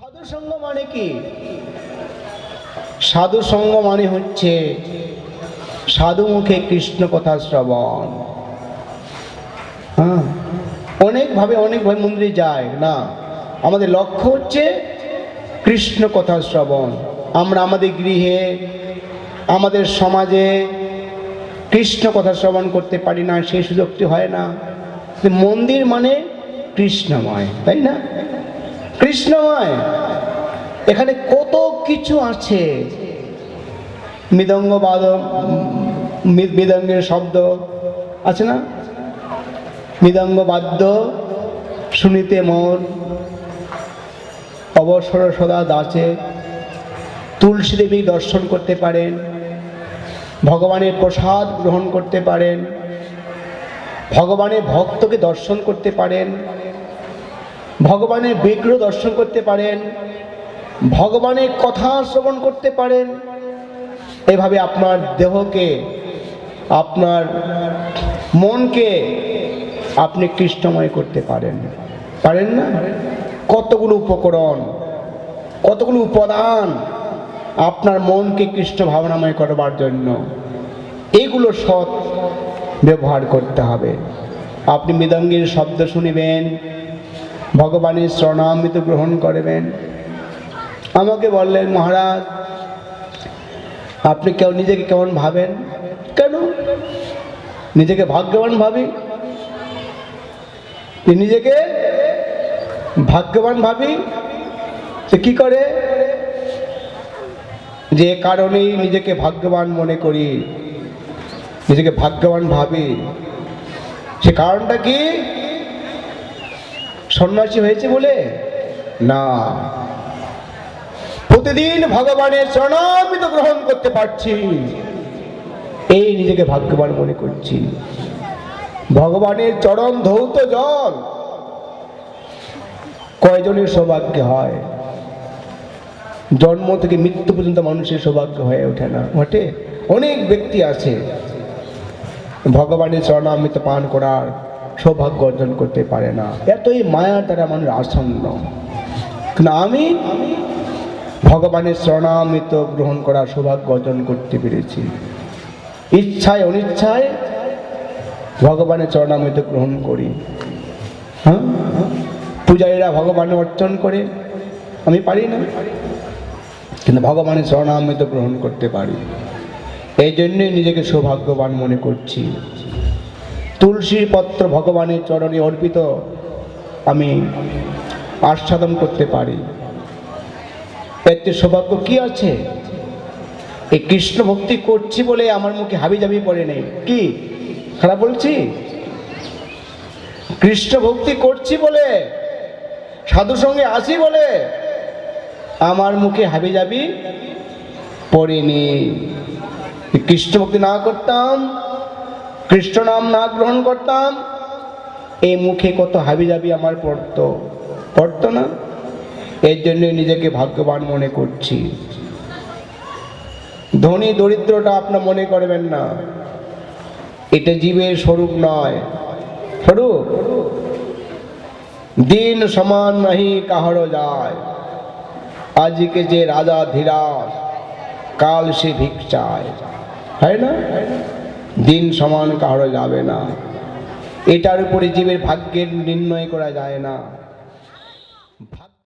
সাধু সঙ্গ মানে কি? সাধু সঙ্গ মানে হচ্ছে সাধু মুখে কৃষ্ণ কথা শ্রবণ। হ্যাঁ? অনেকভাবে অনেকভাবে মন্দিরে যায়, না? আমাদের লক্ষ্য হচ্ছে কৃষ্ণ কথা শ্রবণ। আমরা আমাদের গৃহে, আমাদের সমাজে কৃষ্ণ কথা শ্রবণ করতে পারি না, সেই সুযোগটি হয় না। মন্দির মানে কৃষ্ণময়, তাই না? কৃষ্ণময়, এখানে কত কিছু আছে? মৃদঙ্গ বাদ, মৃ- মৃদঙ্গের শব্দ আছে না? মৃদঙ্গ বাদ্য, শুনিতে মন, অবসর সদা দাসে, তুলসী দেবী দর্শন করতে পারেন, ভগবানের প্রসাদ গ্রহণ করতে পারেন, ভগবানের ভক্তকে দর্শন করতে পারেন ভগবানের বিগ্রহ দর্শন করতে পারেন, ভগবানের কথা শ্রবণ করতে পারেন। এভাবে আপনার দেহকে, আপনার মনকে আপনি কৃষ্ণময় করতে পারেন। পারেন না? কতগুলো উপকরণ, কতগুলো উপাদান আপনার মনকে কৃষ্ণ ভাবনাময় করবার জন্য। এগুলো সৎ ব্যবহার করতে হবে। আপনি মৃদঙ্গের শব্দ শুনিবেন ভগবানের শরণামৃত গ্রহণ করবেন। আমাকে বললেন, মহারাজ, আপনি কেউ নিজেকে কেমন ভাবেন? কেন? নিজেকে ভাগ্যবান ভাবি। নিজেকে ভাগ্যবান ভাবি, সে কি করে? যে কারণেই নিজেকে ভাগ্যবান মনে করি, নিজেকে ভাগ্যবান ভাবি। সে কারণটা কি? সন্ন্যাসী হয়েছে বলে? না। প্রতিদিন ভগবানের চরণামৃত গ্রহণ করতে পারছি। এই নিজেকে ভাগ্যবান মনে করছি। ভগবানের চরণ ধৌত জল। কয়জনের সৌভাগ্য হয়? জন্ম থেকে মৃত্যু পর্যন্ত মানুষের সৌভাগ্য হয়ে ওঠে না ঘটে অনেক ব্যক্তি আছে। ভগবানের চরণামৃত পান করার সৌভাগ্য অর্জন করতে পারে না। এতই মায়ার দ্বারা মানুষ আসন্ন। কিন্তু আমি ভগবানের চরণামৃত গ্রহণ করার সৌভাগ্য অর্জন করতে পেরেছি। ইচ্ছায়, অনিচ্ছায় ভগবানের চরণামৃত গ্রহণ করি। হ্যাঁ? পূজারীরা ভগবান অর্জন করে। আমি পারি না। কিন্তু ভগবানের চরণামৃত গ্রহণ করতে পারি। এই জন্যই নিজেকে সৌভাগ্যবান মনে করছি। তুলসীর পত্র ভগবানের চরণে অর্পিত আমি আস্বাদন করতে পারি। এতে সৌভাগ্য কি আছে? এই কৃষ্ণ ভক্তি করছি বলে আমার মুখে হাবি জাবি পড়ে নেই। কি? খারাপ বলছি? কৃষ্ণ ভক্তি করছি বলে, সাধু সঙ্গে আসি বলে আমার মুখে হাবি যাবি পড়েনি কৃষ্ণ ভক্তি না করতাম কৃষ্ণ নাম না গ্রহণ করতাম। এই মুখে কত হাবি যাবি আমার পড়তো। পড়তো না? এর জন্য নিজেকে ভাগ্যবান মনে করছি। ধনী দরিদ্রটা আপনার মনে করবেন না। এটা জীবের স্বরূপ নয়। স্বরূপ? দিন সমান নাহি কাহারো যায়। আজকে যে রাজা ধীরাজ, কাল সে ভিক চায় হয় না? দিন সমান কারও যাবে না। এটার উপরে জীবের ভাগ্যের নির্ণয় করা যায় না।